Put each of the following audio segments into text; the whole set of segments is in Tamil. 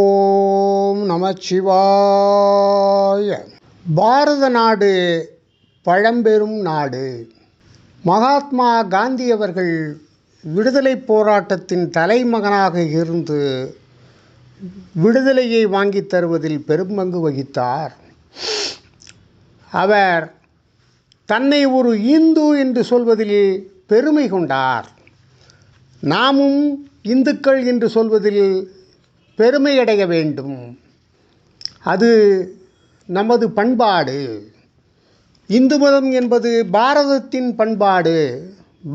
ஓம் நமச்சிவாய பாரத நாடு பழம்பெரும் நாடு. மகாத்மா காந்தி அவர்கள் விடுதலை போராட்டத்தின் தலைமகனாக இருந்து விடுதலையை வாங்கித் தருவதில் பெரும்பங்கு வகித்தார். அவர் தன்னை ஒரு இந்து என்று சொல்வதில் பெருமை கொண்டார். நாமும் இந்துக்கள் என்று சொல்வதில் பெருமையடைய வேண்டும். அது நமது பண்பாடு. இந்து மதம் என்பது பாரதத்தின் பண்பாடு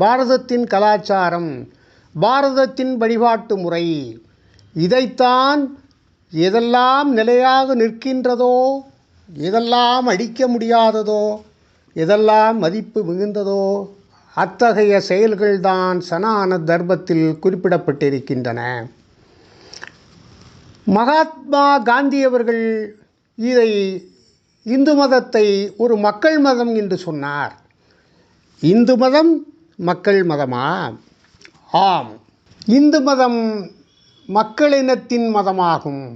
பாரதத்தின் கலாச்சாரம் பாரதத்தின் வழிபாட்டு முறை. இதைத்தான் எதெல்லாம் நிலையாக நிற்கின்றதோ எதெல்லாம் அடிக்க முடியாததோ எதெல்லாம் மதிப்பு மிகுந்ததோ அத்தகைய செயல்கள்தான் சனான தர்மத்தில் குறிப்பிடப்பட்டிருக்கின்றன. மகாத்மா காந்தி அவர்கள் இதை இந்து மதத்தை ஒரு மக்கள் மதம் என்று சொன்னார். இந்து மதம் மக்கள் மதமா? ஆம். இந்து மதம் மக்களினத்தின் மதமாகும்.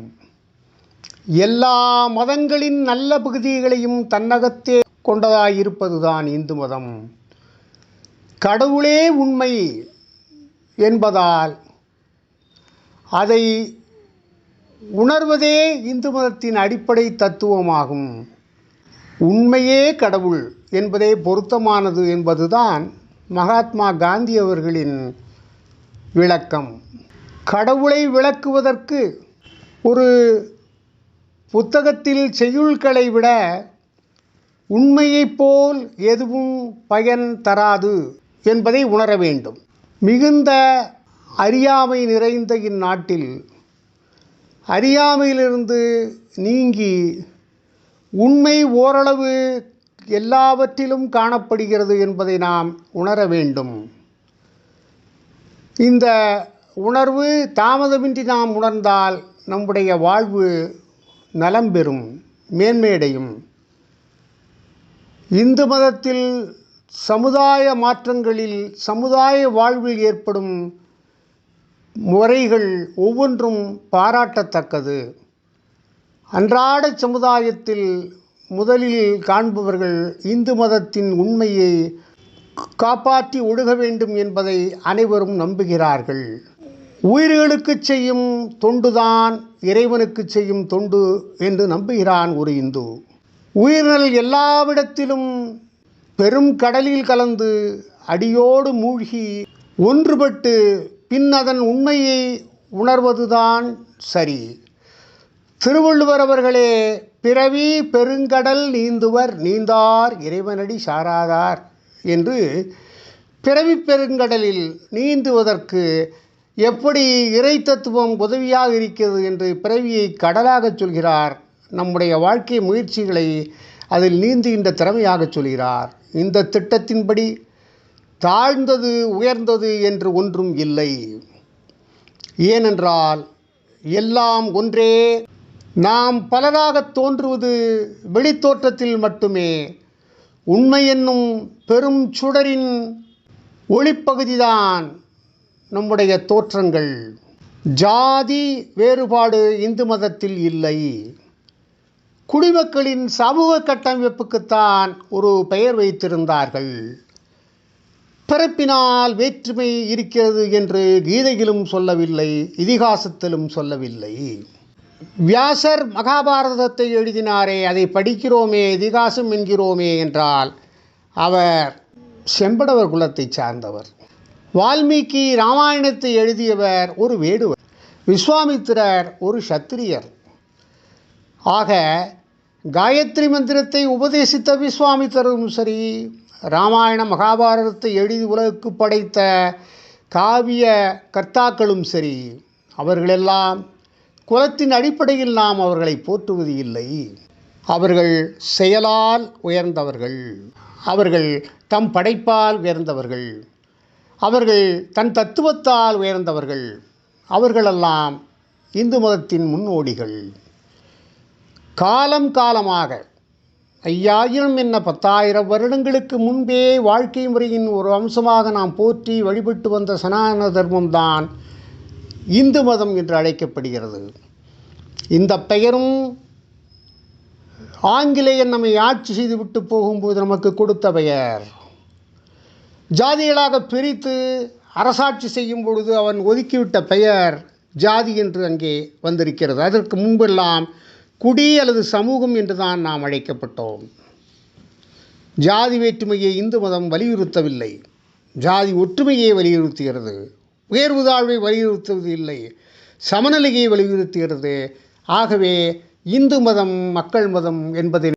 எல்லா மதங்களின் நல்ல பகுதிகளையும் தன்னகத்தே கொண்டதாயிருப்பதுதான் இந்து மதம். கடவுளே உண்மை என்பதால் அதை உணர்வதே இந்து மதத்தின் அடிப்படை தத்துவமாகும். உண்மையே கடவுள் என்பதே பொருத்தமானது என்பதுதான் மகாத்மா காந்தி அவர்களின் விளக்கம். கடவுளை விளக்குவதற்கு ஒரு புத்தகத்தில் செய்யுள்களை விட உண்மையைப் போல் எதுவும் பயன் தராது என்பதை உணர வேண்டும். மிகுந்த அறியாமை நிறைந்த இந்நாட்டில் அறியாமையிலிருந்து நீங்கி உண்மை ஓரளவு எல்லாவற்றிலும் காணப்படுகிறது என்பதை நாம் உணர வேண்டும். இந்த உணர்வு தாமதமின்றி நாம் உணர்ந்தால் நம்முடைய வாழ்வு நலம் பெறும் மேன்மையடையும். இந்து மதத்தில் சமுதாய மாற்றங்களில் சமுதாய வாழ்வில் ஏற்படும் முறைகள் ஒவ்வொன்றும் பாராட்டத்தக்கது. அன்றாட சமுதாயத்தில் முதலில் காண்பவர்கள் இந்து மதத்தின் உண்மையை காப்பாற்றி ஒழுக வேண்டும் என்பதை அனைவரும் நம்புகிறார்கள். உயிர்களுக்கு செய்யும் தொண்டுதான் இறைவனுக்கு செய்யும் தொண்டு என்று நம்புகிறான் ஒரு இந்து. உயிர்கள் எல்லாவிடத்திலும் பெரும் கடலில் கலந்து அடியோடு மூழ்கி ஒன்றுபட்டு பின் அதன் உண்மையை உணர்வதுதான் சரி. திருவள்ளுவர் அவர்களே பிறவி பெருங்கடல் நீந்துவர் நீந்தார் இறைவனடி சாராதார் என்று பிறவி பெருங்கடலில் நீந்துவதற்கு எப்படி இறை தத்துவம் உதவியாக இருக்கிறது என்று பிறவியை கடலாகச் சொல்கிறார். நம்முடைய வாழ்க்கை முயற்சிகளை அதில் நீந்துகின்ற திறமையாகச் சொல்கிறார். இந்த திட்டத்தின்படி தாழ்ந்தது உயர்ந்தது என்று ஒன்றும் இல்லை. ஏனென்றால் எல்லாம் ஒன்றே. நாம் பலராகத் தோன்றுவது வெளித்தோற்றத்தில் மட்டுமே. உண்மை என்னும் பெரும் சுடரின் ஒளிப்பகுதிதான் நம்முடைய தோற்றங்கள். ஜாதி வேறுபாடு இந்து மதத்தில் இல்லை. குடிமக்களின் சமூக கட்டமைப்புக்குத்தான் ஒரு பெயர் வைத்திருந்தார்கள். பிறப்பினால் வேற்றுமை இருக்கிறது என்று கீதையிலும் சொல்லவில்லை இதிகாசத்திலும் சொல்லவில்லை. வியாசர் மகாபாரதத்தை எழுதினாரே அதை படிக்கிறோமே இதிகாசம் என்கிறோமே என்றால் அவர் செம்படவர் குலத்தைச் சார்ந்தவர். வால்மீகி ராமாயணத்தை எழுதியவர் ஒரு வேடுவர் விஸ்வாமித்திரர் ஒரு சத்திரியர். ஆக காயத்ரி மந்திரத்தை உபதேசித்த விஸ்வாமித்திரரும் சரி ராமாயண மகாபாரதத்தை எழுதி உலகுக்கு படைத்த காவிய கர்த்தாக்களும் சரி அவர்களெல்லாம் குலத்தின் அடிப்படையில் நாம் அவர்களை போற்றுவது இல்லை. அவர்கள் செயலால் உயர்ந்தவர்கள். அவர்கள் தம் படைப்பால் உயர்ந்தவர்கள். அவர்கள் தன் தத்துவத்தால் உயர்ந்தவர்கள். அவர்களெல்லாம் இந்து மதத்தின் முன்னோடிகள். காலம் காலமாக ஐயாயிரம் என்ன பத்தாயிரம் வருடங்களுக்கு முன்பே வாழ்க்கை முறையின் ஒரு அம்சமாக நாம் போற்றி வழிபட்டு வந்த சனாதன தர்மம்தான் இந்து மதம் என்று அழைக்கப்படுகிறது. இந்த பெயரும் ஆங்கிலேயன் நம்மை ஆட்சி செய்துவிட்டு போகும்போது நமக்கு கொடுத்த பெயர். ஜாதிகளாக பிரித்து அரசாட்சி செய்யும் பொழுது அவன் ஒதுக்கிவிட்ட பெயர் ஜாதி என்று அங்கே வந்திருக்கிறது. அதற்கு முன்பெல்லாம் குடி அல்லது சமூகம் என்று தான் நாம் அழைக்கப்பட்டோம். ஜாதி வேற்றுமையை இந்து மதம் வலியுறுத்தவில்லை. ஜாதி ஒற்றுமையை வலியுறுத்துகிறது உயர்வு தாழ்வை வலியுறுத்துவது இல்லை. சமநிலையை வலியுறுத்துகிறது ஆகவே இந்து மதம் மக்கள் மதம் என்பதை